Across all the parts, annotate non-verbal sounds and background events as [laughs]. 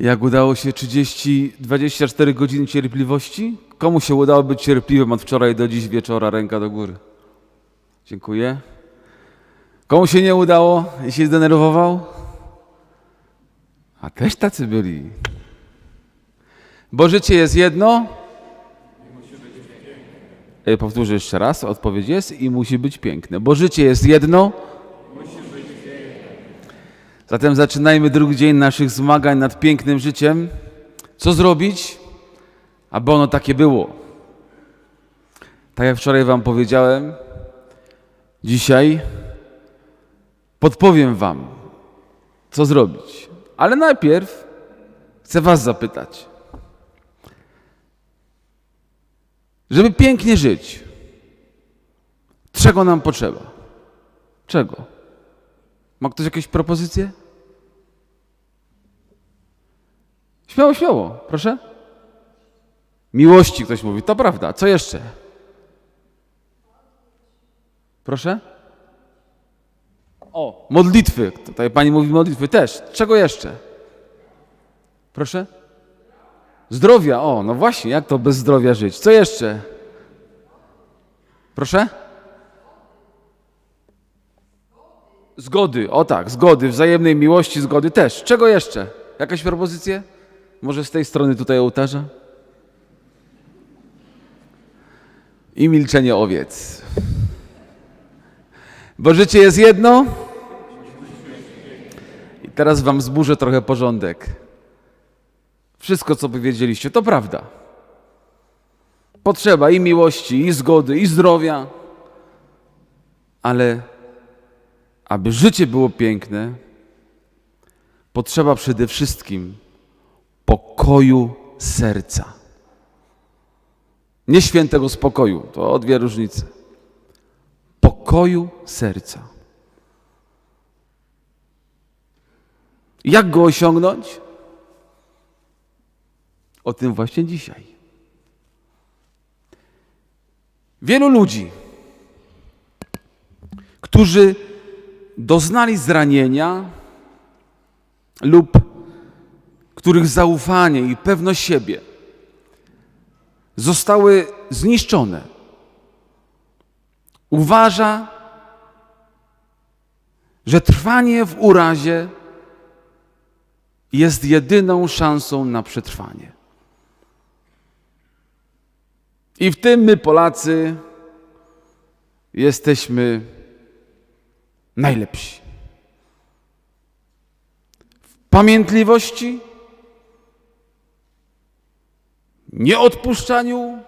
Jak udało się 30, 24 godziny cierpliwości? Komu się udało być cierpliwym od wczoraj do dziś wieczora? Ręka do góry. Dziękuję. Komu się nie udało i się zdenerwował? A też tacy byli. Bo życie jest jedno. E, Powtórzę jeszcze raz, odpowiedź jest i musi być piękne. Bo życie jest jedno. Zatem zaczynajmy drugi dzień naszych zmagań nad pięknym życiem. Co zrobić, aby ono takie było? Tak jak wczoraj Wam powiedziałem, dzisiaj podpowiem Wam, co zrobić. Ale najpierw chcę Was zapytać. Żeby pięknie żyć, czego nam potrzeba? Czego? Ma ktoś jakieś propozycje? Śmiało, śmiało, proszę. Miłości ktoś mówi, to prawda. Co jeszcze? Proszę? O, modlitwy. Tutaj pani mówi modlitwy też. Czego jeszcze? Proszę? Zdrowia. O, no właśnie, jak to bez zdrowia żyć? Co jeszcze? Proszę? Zgody, o tak, zgody, wzajemnej miłości, zgody też. Czego jeszcze? Jakaś propozycja? Może z tej strony tutaj ołtarza? I milczenie owiec. Bo życie jest jedno. I teraz wam zburzę trochę porządek. Wszystko, co powiedzieliście, to prawda. Potrzeba i miłości, i zgody, i zdrowia. Ale aby życie było piękne, potrzeba przede wszystkim pokoju serca. Nie świętego spokoju, to dwie różnice. Pokoju serca. Jak go osiągnąć? O tym właśnie dzisiaj. Wielu ludzi, którzy doznali zranienia lub których zaufanie i pewność siebie zostały zniszczone, uważa, że trwanie w urazie jest jedyną szansą na przetrwanie. I w tym my, Polacy, jesteśmy najlepsi. W pamiętliwości, nieodpuszczaniu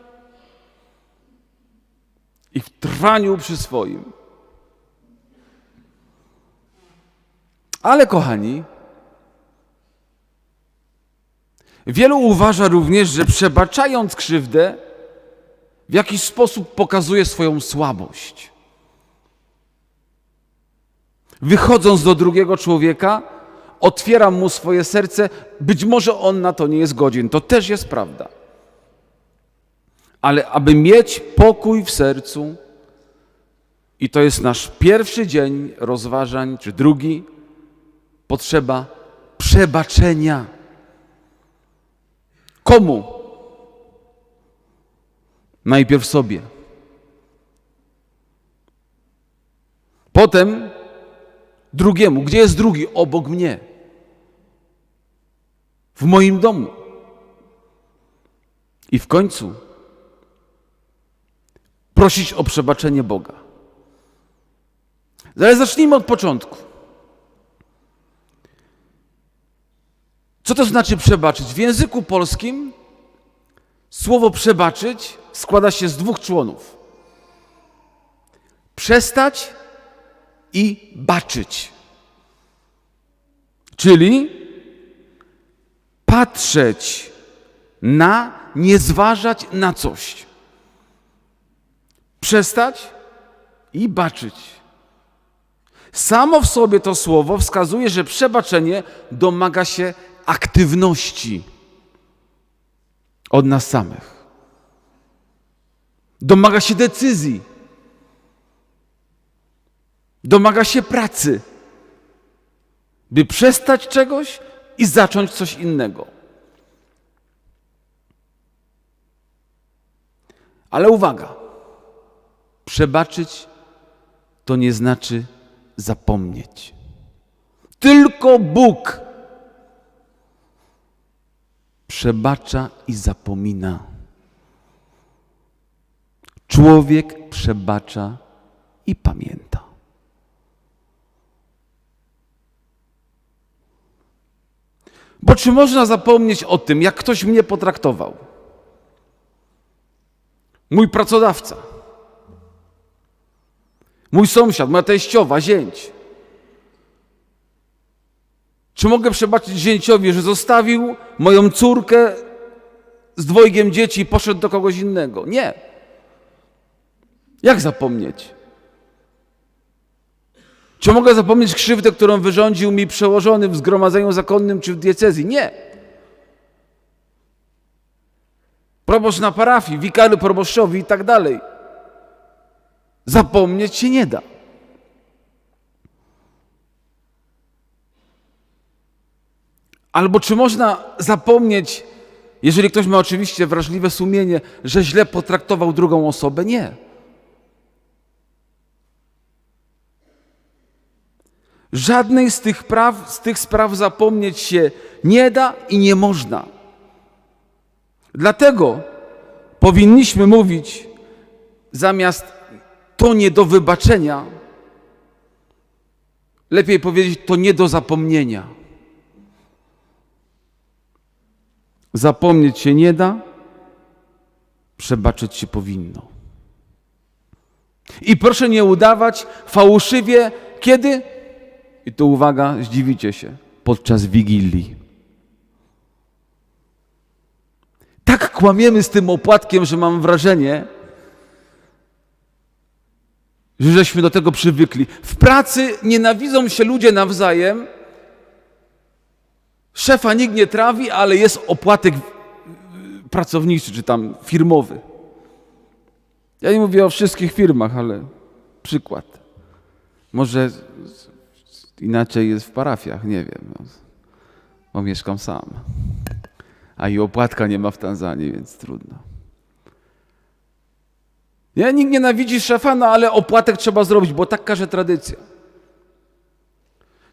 i w trwaniu przy swoim. Ale kochani, wielu uważa również, że przebaczając krzywdę, w jakiś sposób pokazuje swoją słabość. Wychodząc do drugiego człowieka, otwieram mu swoje serce, być może on na to nie jest godzien, to też jest prawda. Ale aby mieć pokój w sercu, i to jest nasz pierwszy dzień rozważań, czy drugi, potrzeba przebaczenia. Komu? Najpierw sobie. Potem drugiemu. Gdzie jest drugi? Obok mnie. W moim domu. I w końcu prosić o przebaczenie Boga. Ale zacznijmy od początku. Co to znaczy przebaczyć? W języku polskim słowo przebaczyć składa się z dwóch członów. Przestać i baczyć. Czyli patrzeć na, nie zważać na coś. Przestać i baczyć. Samo w sobie to słowo wskazuje, że przebaczenie domaga się aktywności od nas samych. Domaga się decyzji. Domaga się pracy. By przestać czegoś i zacząć coś innego. Ale uwaga, przebaczyć to nie znaczy zapomnieć. Tylko Bóg przebacza i zapomina. Człowiek przebacza i pamięta. Bo czy można zapomnieć o tym, jak ktoś mnie potraktował? Mój pracodawca, mój sąsiad, moja teściowa, zięć. Czy mogę przebaczyć zięciowi, że zostawił moją córkę z dwojgiem dzieci i poszedł do kogoś innego? Nie. Jak zapomnieć? Czy mogę zapomnieć krzywdę, którą wyrządził mi przełożony w zgromadzeniu zakonnym czy w diecezji? Nie. Proboszcz na parafii, wikary proboszczowi i tak dalej. Zapomnieć się nie da. Albo czy można zapomnieć, jeżeli ktoś ma oczywiście wrażliwe sumienie, że źle potraktował drugą osobę? Nie. Żadnej z tych, praw, z tych spraw zapomnieć się nie da i nie można. Dlatego powinniśmy mówić zamiast to nie do wybaczenia, lepiej powiedzieć to nie do zapomnienia. Zapomnieć się nie da, przebaczyć się powinno. I proszę nie udawać fałszywie, kiedy? I tu uwaga, zdziwicie się, podczas Wigilii. Tak kłamiemy z tym opłatkiem, że mam wrażenie, że żeśmy do tego przywykli. W pracy nienawidzą się ludzie nawzajem. Szefa nikt nie trawi, ale jest opłatek pracowniczy czy tam firmowy. Ja nie mówię o wszystkich firmach, ale przykład. Może inaczej jest w parafiach, nie wiem. no. Bo mieszkam sam. A i opłatka nie ma w Tanzanii, więc trudno. Nie, nikt nienawidzi szefa, no ale opłatek trzeba zrobić, bo tak każe tradycja.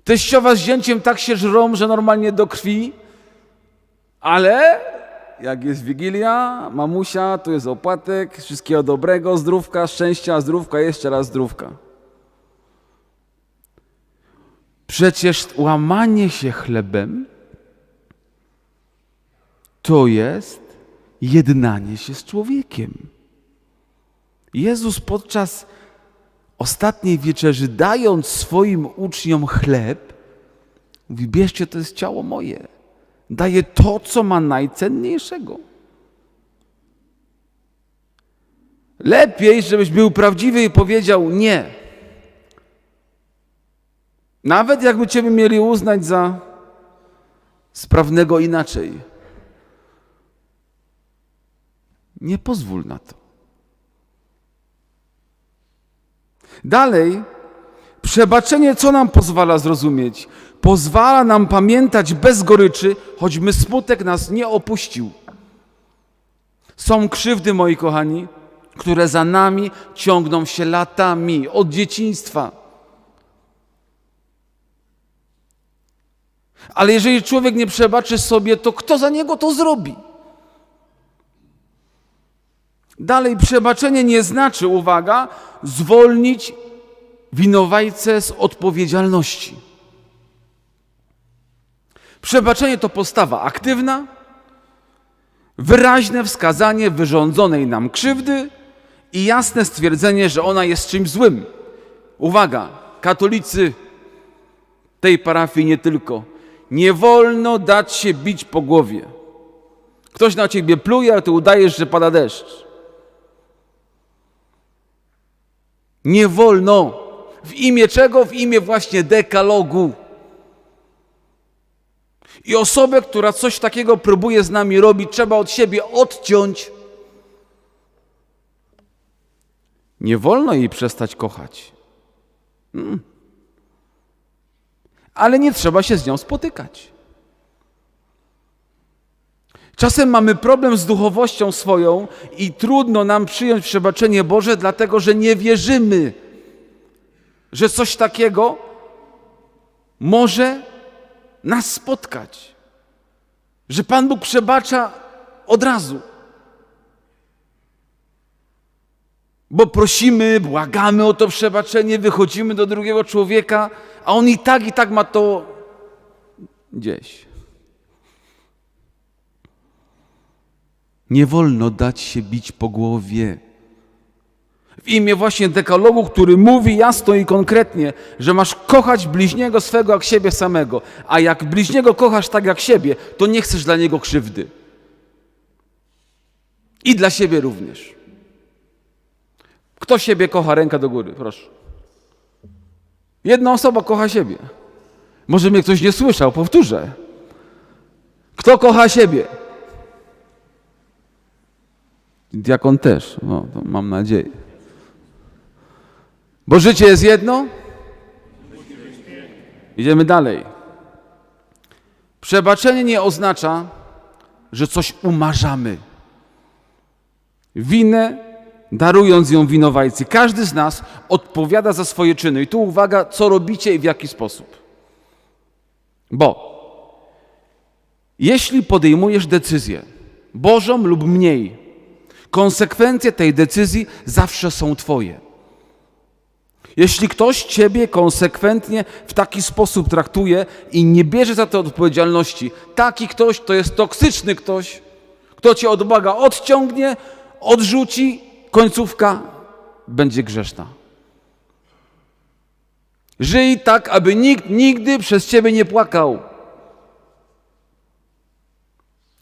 Teściowa z zięciem tak się żrą, że normalnie do krwi, ale jak jest Wigilia, mamusia, tu jest opłatek, wszystkiego dobrego, zdrówka, szczęścia, zdrówka, jeszcze raz zdrówka. Przecież łamanie się chlebem to jest jednanie się z człowiekiem. Jezus podczas ostatniej wieczerzy, dając swoim uczniom chleb, mówi: Bierzcie, to jest ciało moje. Daje to, co ma najcenniejszego. Lepiej, żebyś był prawdziwy i powiedział nie. Nawet jakby Ciebie mieli uznać za sprawnego inaczej. Nie pozwól na to. Dalej, przebaczenie co nam pozwala zrozumieć? Pozwala nam pamiętać bez goryczy, choćby smutek nas nie opuścił. Są krzywdy, moi kochani, które za nami ciągną się latami, od dzieciństwa. Ale jeżeli człowiek nie przebaczy sobie, to kto za niego to zrobi? Dalej, przebaczenie nie znaczy, uwaga, zwolnić winowajcę z odpowiedzialności. Przebaczenie to postawa aktywna, wyraźne wskazanie wyrządzonej nam krzywdy i jasne stwierdzenie, że ona jest czymś złym. Uwaga, katolicy tej parafii nie tylko. Nie wolno dać się bić po głowie. Ktoś na ciebie pluje, a ty udajesz, że pada deszcz. Nie wolno. W imię czego? W imię właśnie dekalogu. I osobę, która coś takiego próbuje z nami robić, trzeba od siebie odciąć. Nie wolno jej przestać kochać. Mm. Ale nie trzeba się z nią spotykać. Czasem mamy problem z duchowością swoją i trudno nam przyjąć przebaczenie Boże, dlatego że nie wierzymy, że coś takiego może nas spotkać. Że Pan Bóg przebacza od razu. Bo prosimy, błagamy o to przebaczenie, wychodzimy do drugiego człowieka, a on i tak, i tak ma to gdzieś. Nie wolno dać się bić po głowie. W imię właśnie dekalogu, który mówi jasno i konkretnie, że masz kochać bliźniego swego jak siebie samego, a jak bliźniego kochasz tak jak siebie, to nie chcesz dla niego krzywdy. I dla siebie również. Kto siebie kocha? Ręka do góry, proszę. Jedna osoba kocha siebie. Może mnie ktoś nie słyszał, powtórzę. Kto kocha siebie? Diakon też, no, mam nadzieję. Bo życie jest jedno. Idziemy dalej. Przebaczenie nie oznacza, że coś umarzamy. Winę, darując ją winowajcy. Każdy z nas odpowiada za swoje czyny. I tu uwaga, co robicie i w jaki sposób. Bo jeśli podejmujesz decyzję, Bożą lub mniej, konsekwencje tej decyzji zawsze są Twoje. Jeśli ktoś Ciebie konsekwentnie w taki sposób traktuje i nie bierze za to odpowiedzialności, taki ktoś to jest toksyczny ktoś, kto Cię od Boga odciągnie, odrzuci, końcówka będzie grzeszna. Żyj tak, aby nikt nigdy przez Ciebie nie płakał.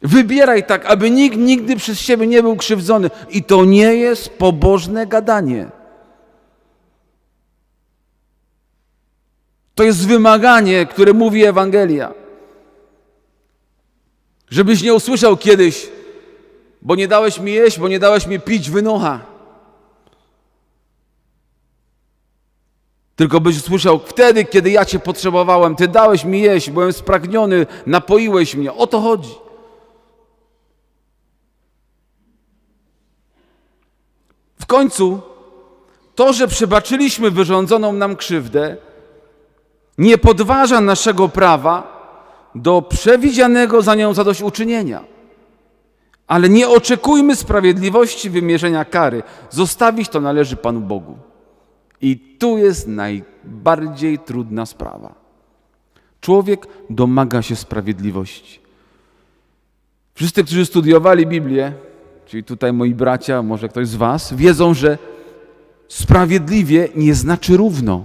Wybieraj tak, aby nikt nigdy przez Ciebie nie był krzywdzony. I to nie jest pobożne gadanie. To jest wymaganie, które mówi Ewangelia. Żebyś nie usłyszał kiedyś, bo nie dałeś mi jeść, bo nie dałeś mi pić wynocha. Tylko byś usłyszał wtedy, kiedy ja Cię potrzebowałem, Ty dałeś mi jeść, byłem spragniony, napoiłeś mnie. O to chodzi. W końcu to, że przebaczyliśmy wyrządzoną nam krzywdę, nie podważa naszego prawa do przewidzianego za nią zadośćuczynienia. Ale nie oczekujmy sprawiedliwości wymierzenia kary. Zostawić to należy Panu Bogu. I tu jest najbardziej trudna sprawa. Człowiek domaga się sprawiedliwości. Wszyscy, którzy studiowali Biblię, czyli tutaj moi bracia, może ktoś z Was, wiedzą, że sprawiedliwie nie znaczy równo.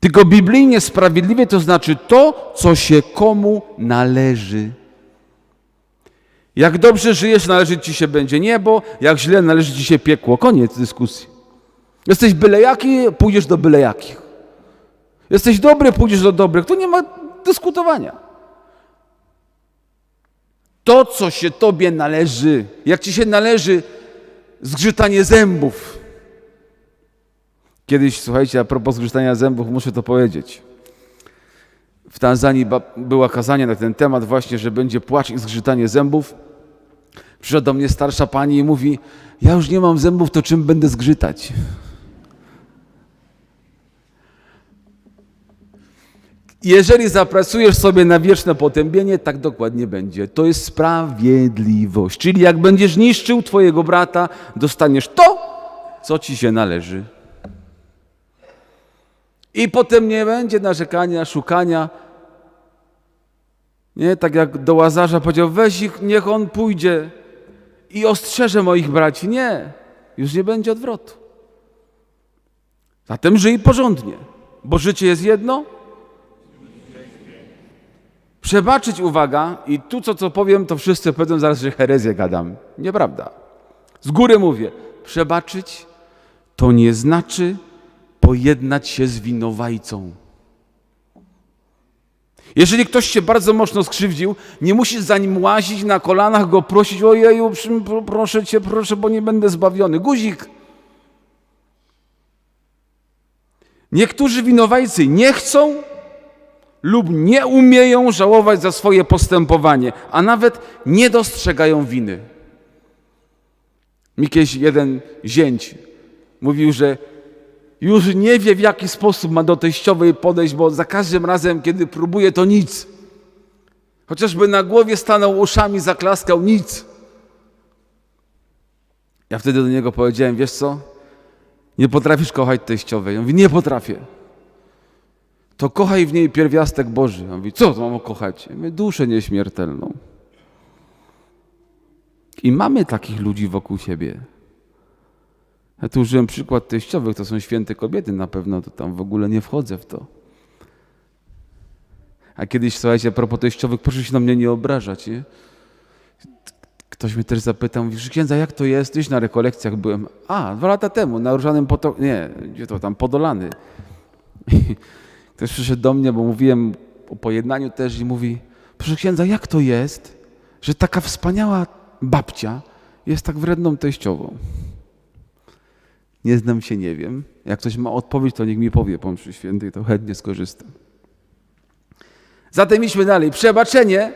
Tylko biblijnie sprawiedliwie to znaczy to, co się komu należy. Jak dobrze żyjesz, należy ci się będzie niebo, jak źle, należy ci się piekło. Koniec dyskusji. Jesteś byle jaki, pójdziesz do byle jakich. Jesteś dobry, pójdziesz do dobrych. Tu nie ma dyskutowania. To, co się tobie należy, jak ci się należy zgrzytanie zębów. Kiedyś, słuchajcie, a propos zgrzytania zębów, muszę to powiedzieć. W Tanzanii była kazanie na ten temat właśnie, że będzie płacz i zgrzytanie zębów. Przyszła do mnie starsza pani i mówi, ja już nie mam zębów, to czym będę zgrzytać? Jeżeli zapracujesz sobie na wieczne potępienie, tak dokładnie będzie. To jest sprawiedliwość. Czyli jak będziesz niszczył twojego brata, dostaniesz to, co ci się należy. I potem nie będzie narzekania, szukania. Nie, tak jak do Łazarza powiedział, weź ich, niech on pójdzie i ostrzeże moich braci. Nie, już nie będzie odwrotu. Zatem żyj porządnie, bo życie jest jedno. Przebaczyć, uwaga, i tu co, co powiem, to wszyscy powiedzą zaraz, że herezję gadam. Nieprawda. Z góry mówię, przebaczyć to nie znaczy pojednać się z winowajcą. Jeżeli ktoś się bardzo mocno skrzywdził, nie musisz za nim łazić na kolanach, go prosić, ojeju, proszę cię, proszę, bo nie będę zbawiony. Guzik. Niektórzy winowajcy nie chcą, lub nie umieją żałować za swoje postępowanie, a nawet nie dostrzegają winy. Mi kiedyś jeden zięć mówił, że już nie wie w jaki sposób ma do teściowej podejść, bo za każdym razem, kiedy próbuje, to nic. Chociażby na głowie stanął uszami, zaklaskał nic. Ja wtedy do niego powiedziałem, wiesz co? Nie potrafisz kochać teściowej. On mówi, nie potrafię. To kochaj w niej pierwiastek Boży. On mówi, co to mam kochać? Ja mówię, duszę nieśmiertelną. I mamy takich ludzi wokół siebie. Ja tu użyłem przykład teściowych, to są święte kobiety na pewno, to tam w ogóle nie wchodzę w to. A kiedyś, słuchajcie, a propos teściowych, proszę się na mnie nie obrażać, nie? Ktoś mnie też zapytał, mówi, księdza, jak to jest? Gdzieś na rekolekcjach byłem. A, dwa lata temu, na Różanym Potoku, nie, gdzie to tam, Podolany. [laughs] Ktoś przyszedł do mnie, bo mówiłem o pojednaniu też i mówi, proszę księdza, jak to jest, że taka wspaniała babcia jest tak wredną teściową? Nie znam się, nie wiem. Jak ktoś ma odpowiedź, to niech mi powie po mszy świętej, to chętnie skorzystam. Zatem idźmy dalej. Przebaczenie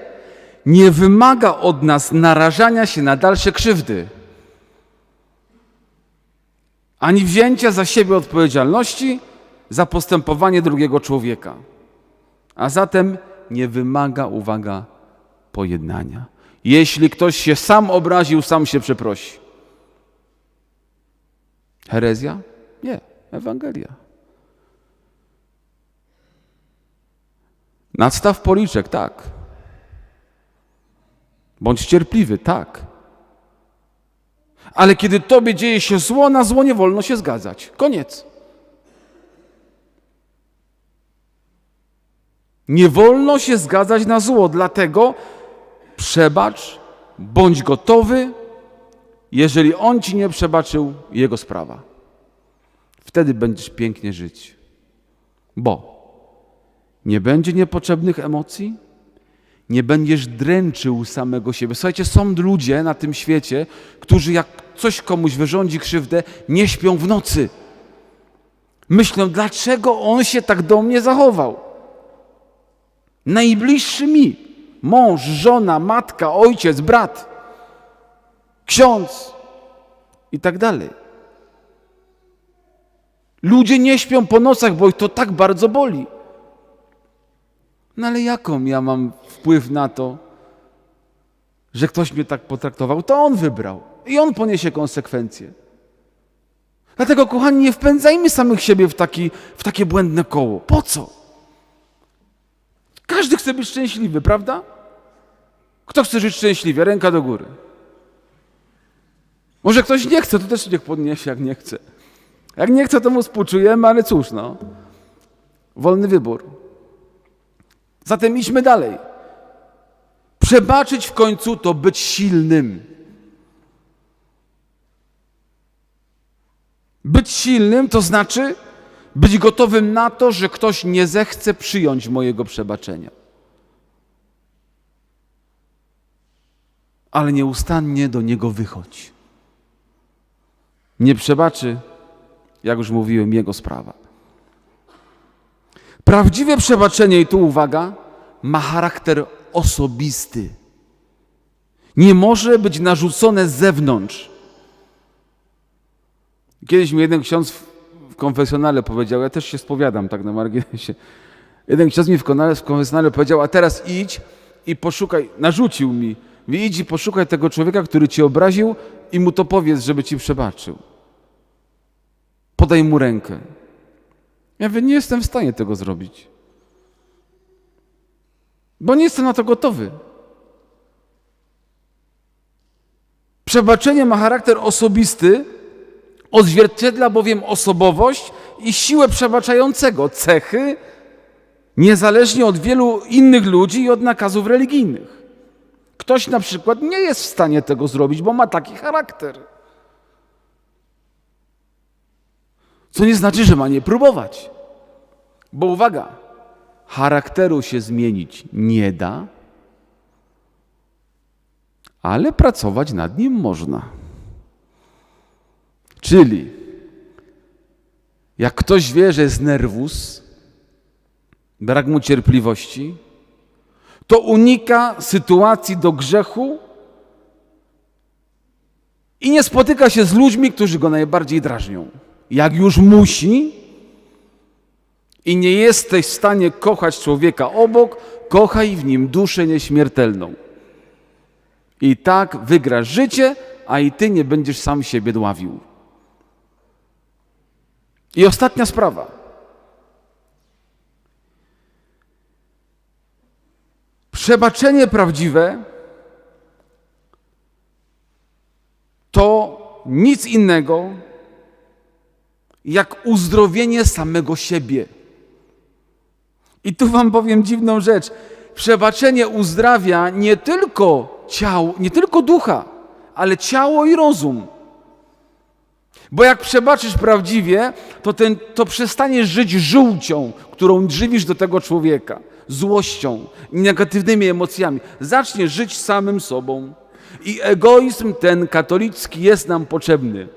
nie wymaga od nas narażania się na dalsze krzywdy, ani wzięcia za siebie odpowiedzialności za postępowanie drugiego człowieka. A zatem nie wymaga, uwaga, pojednania. Jeśli ktoś się sam obraził, sam się przeprosi. Herezja? Nie, Ewangelia. Nadstaw policzek, tak. Bądź cierpliwy, tak. Ale kiedy tobie dzieje się zło, na zło nie wolno się zgadzać. Koniec. Nie wolno się zgadzać na zło, dlatego przebacz, bądź gotowy, jeżeli on ci nie przebaczył, jego sprawa. Wtedy będziesz pięknie żyć. Bo nie będzie niepotrzebnych emocji, nie będziesz dręczył samego siebie. Słuchajcie, są ludzie na tym świecie, którzy jak coś komuś wyrządzi krzywdę, nie śpią w nocy. Myślą, dlaczego on się tak do mnie zachował. Najbliższy mi, mąż, żona, matka, ojciec, brat, ksiądz i tak dalej. Ludzie nie śpią po nocach, bo ich to tak bardzo boli. No ale jaką ja mam wpływ na to, że ktoś mnie tak potraktował? To on wybrał i on poniesie konsekwencje. Dlatego, kochani, nie wpędzajmy samych siebie w, taki, w takie błędne koło. Po co? Każdy chce być szczęśliwy, prawda? Kto chce żyć szczęśliwie? Ręka do góry. Może ktoś nie chce, to też niech podniesie, jak nie chce. Jak nie chce, to mu współczujemy, ale cóż, no. Wolny wybór. Zatem idźmy dalej. Przebaczyć w końcu to być silnym. Być silnym to znaczy być gotowym na to, że ktoś nie zechce przyjąć mojego przebaczenia. Ale nieustannie do niego wychodź. Nie przebaczy, jak już mówiłem, jego sprawa. Prawdziwe przebaczenie, i tu uwaga, ma charakter osobisty. Nie może być narzucone z zewnątrz. Kiedyś mi jeden ksiądz w- konfesjonale powiedział, ja też się spowiadam tak na marginesie. Jeden ksiądz mi w konfesjonale powiedział, a teraz idź i poszukaj, narzucił mi, mówi, idź i poszukaj tego człowieka, który ci obraził i mu to powiedz, żeby ci przebaczył. Podaj mu rękę. Ja mówię, nie jestem w stanie tego zrobić. Bo nie jestem na to gotowy. Przebaczenie ma charakter osobisty, odzwierciedla bowiem osobowość i siłę przebaczającego, cechy niezależnie od wielu innych ludzi i od nakazów religijnych. Ktoś na przykład nie jest w stanie tego zrobić, bo ma taki charakter. Co nie znaczy, że ma nie próbować. Bo uwaga, charakteru się zmienić nie da, ale pracować nad nim można. Czyli jak ktoś wie, że jest nerwus, brak mu cierpliwości, to unika sytuacji do grzechu i nie spotyka się z ludźmi, którzy go najbardziej drażnią. Jak już musi i nie jesteś w stanie kochać człowieka obok, kochaj w nim duszę nieśmiertelną. I tak wygrasz życie, a i ty nie będziesz sam siebie dławił. I ostatnia sprawa. Przebaczenie prawdziwe to nic innego jak uzdrowienie samego siebie. I tu wam powiem dziwną rzecz. Przebaczenie uzdrawia nie tylko ciało, nie tylko ducha, ale ciało i rozum. Bo jak przebaczysz prawdziwie, to, ten, to przestaniesz żyć żółcią, którą żywisz do tego człowieka, złością negatywnymi emocjami. Zaczniesz żyć samym sobą. I egoizm ten katolicki jest nam potrzebny.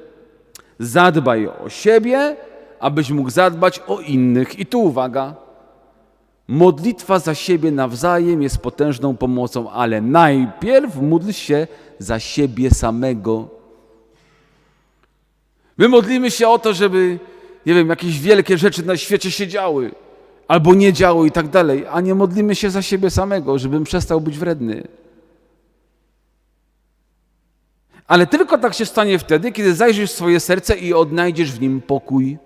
Zadbaj o siebie, abyś mógł zadbać o innych. I tu uwaga. Modlitwa za siebie nawzajem jest potężną pomocą, ale najpierw módl się za siebie samego. My modlimy się o to, żeby, nie wiem, jakieś wielkie rzeczy na świecie się działy, albo nie działy i tak dalej, a nie modlimy się za siebie samego, żebym przestał być wredny. Ale tylko tak się stanie wtedy, kiedy zajrzysz w swoje serce i odnajdziesz w nim pokój.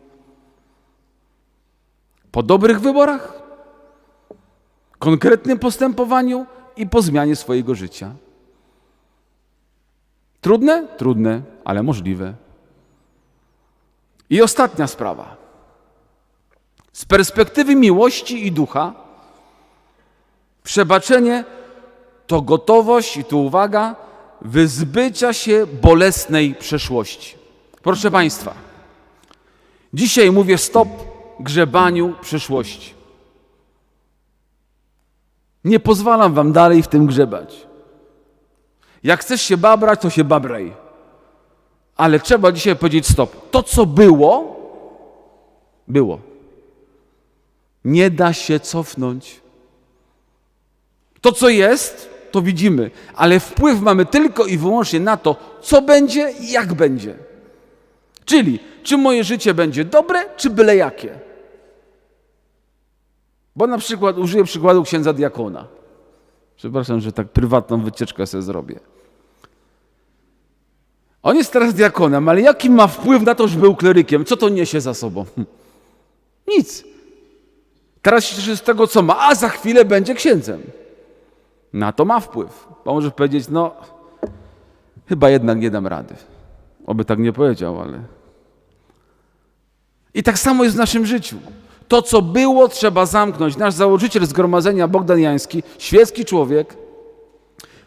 Po dobrych wyborach, konkretnym postępowaniu i po zmianie swojego życia. Trudne? Trudne, ale możliwe. I ostatnia sprawa. Z perspektywy miłości i ducha, przebaczenie to gotowość, i tu uwaga, wyzbycia się bolesnej przeszłości. Proszę Państwa, dzisiaj mówię stop grzebaniu przeszłości. Nie pozwalam Wam dalej w tym grzebać. Jak chcesz się babrać, to się babraj. Ale trzeba dzisiaj powiedzieć stop. To, co było, było. Nie da się cofnąć. To, co jest, to widzimy, ale wpływ mamy tylko i wyłącznie na to, co będzie i jak będzie. Czyli, czy moje życie będzie dobre, czy byle jakie. Bo na przykład użyję przykładu księdza diakona. Przepraszam, że tak prywatną wycieczkę sobie zrobię. On jest teraz diakonem, ale jaki ma wpływ na to, że był klerykiem? Co to niesie za sobą? Hm. Nic. Teraz się cieszy z tego, co ma, a za chwilę będzie księdzem. Na to ma wpływ. Bo powiedzieć, no, chyba jednak nie dam rady. Oby tak nie powiedział, ale. I tak samo jest w naszym życiu. To, co było, trzeba zamknąć. Nasz założyciel zgromadzenia, Bogdan Jański, świecki człowiek,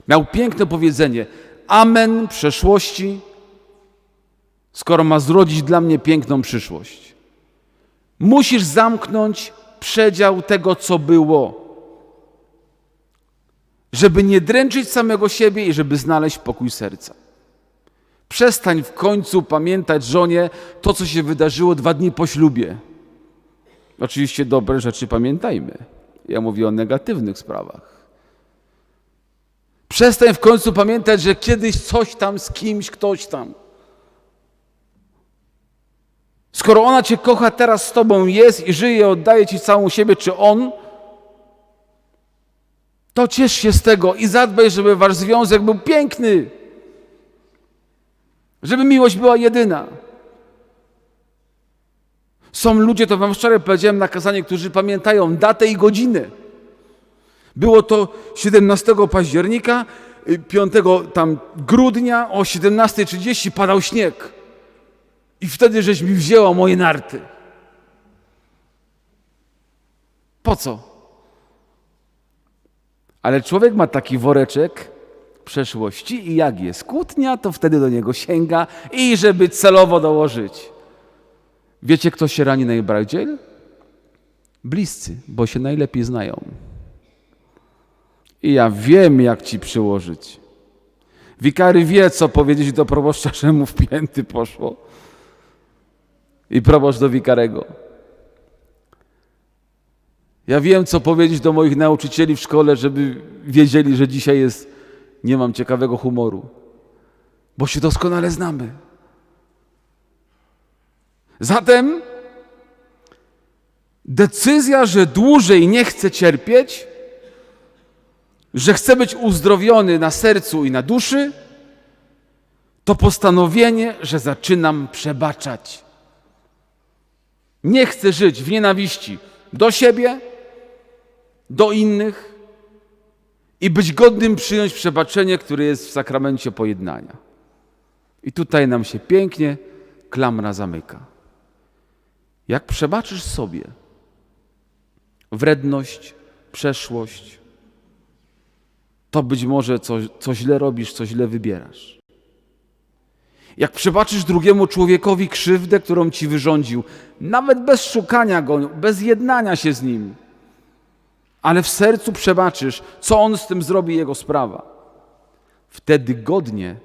miał piękne powiedzenie: Amen przeszłości, skoro ma zrodzić dla mnie piękną przyszłość. Musisz zamknąć przedział tego, co było, żeby nie dręczyć samego siebie i żeby znaleźć pokój serca. Przestań w końcu pamiętać żonie to, co się wydarzyło dwa dni po ślubie. Oczywiście dobre rzeczy pamiętajmy. Ja mówię o negatywnych sprawach. Przestań w końcu pamiętać, że kiedyś coś tam z kimś, ktoś tam. Skoro ona cię kocha, teraz z tobą jest i żyje, oddaje ci całą siebie, czy on, to ciesz się z tego i zadbaj, żeby wasz związek był piękny. Żeby miłość była jedyna. Są ludzie, to wam wczoraj powiedziałem na kazaniu, którzy pamiętają datę i godzinę. Było to 17 października, 5 tam grudnia o 17.30 padał śnieg. I wtedy żeś mi wzięła moje narty. Po co? Ale człowiek ma taki woreczek przeszłości i jak jest kłótnia, to wtedy do niego sięga i żeby celowo dołożyć. Wiecie, kto się rani najbardziej? Bliscy, bo się najlepiej znają. I ja wiem, jak ci przyłożyć. Wikary wie, co powiedzieć do proboszcza, [laughs] że mu w pięty poszło. I proboszcz do wikarego. Ja wiem, co powiedzieć do moich nauczycieli w szkole, żeby wiedzieli, że dzisiaj jest, nie mam ciekawego humoru, bo się doskonale znamy. Zatem decyzja, że dłużej nie chcę cierpieć, że chcę być uzdrowiony na sercu i na duszy, to postanowienie, że zaczynam przebaczać. Nie chcę żyć w nienawiści do siebie, do innych i być godnym przyjąć przebaczenie, które jest w sakramencie pojednania. I tutaj nam się pięknie klamra zamyka. Jak przebaczysz sobie wredność, przeszłość, to być może co, co źle robisz, co źle wybierasz. Jak przebaczysz drugiemu człowiekowi krzywdę, którą ci wyrządził, nawet bez szukania go, bez jednania się z nim, ale w sercu przebaczysz, co on z tym zrobi, jego sprawa. Wtedy godnie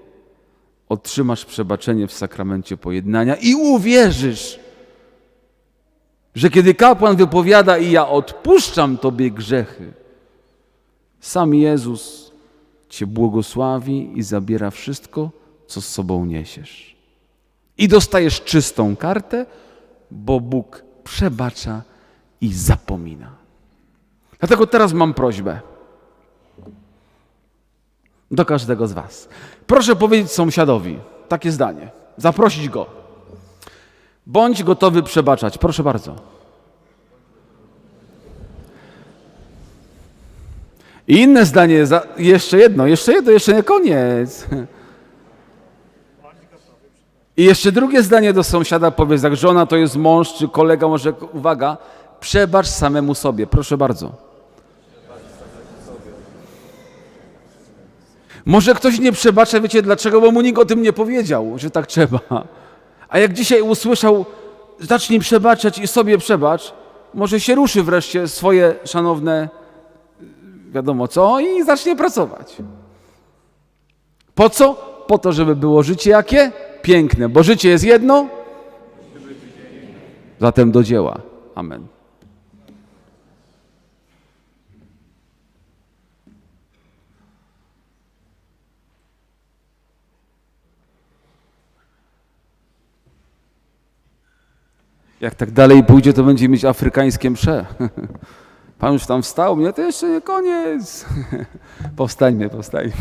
otrzymasz przebaczenie w sakramencie pojednania i uwierzysz, że kiedy kapłan wypowiada i ja odpuszczam Tobie grzechy, sam Jezus Cię błogosławi i zabiera wszystko, co z sobą niesiesz. I dostajesz czystą kartę, bo Bóg przebacza i zapomina. Dlatego teraz mam prośbę do każdego z Was. Proszę powiedzieć sąsiadowi takie zdanie, zaprosić go. Bądź gotowy przebaczać. Proszę bardzo. I inne zdanie, jeszcze jedno, jeszcze jedno, jeszcze nie koniec. I jeszcze drugie zdanie do sąsiada powiedz, jak żona to jest mąż, czy kolega, może, uwaga, przebacz samemu sobie. Proszę bardzo. Może ktoś nie przebacza, wiecie dlaczego? Bo mu nikt o tym nie powiedział, że tak trzeba. A jak dzisiaj usłyszał, zacznij przebaczać i sobie przebacz, może się ruszy wreszcie swoje szanowne, wiadomo co, i zacznie pracować. Po co? Po to, żeby było życie jakie? Piękne, bo życie jest jedno. Zatem do dzieła. Amen. Jak tak dalej pójdzie, to będzie mieć afrykańskie msze. [laughs] Pan już tam wstał, mnie to jeszcze nie koniec. [laughs] Powstańmy, powstańmy.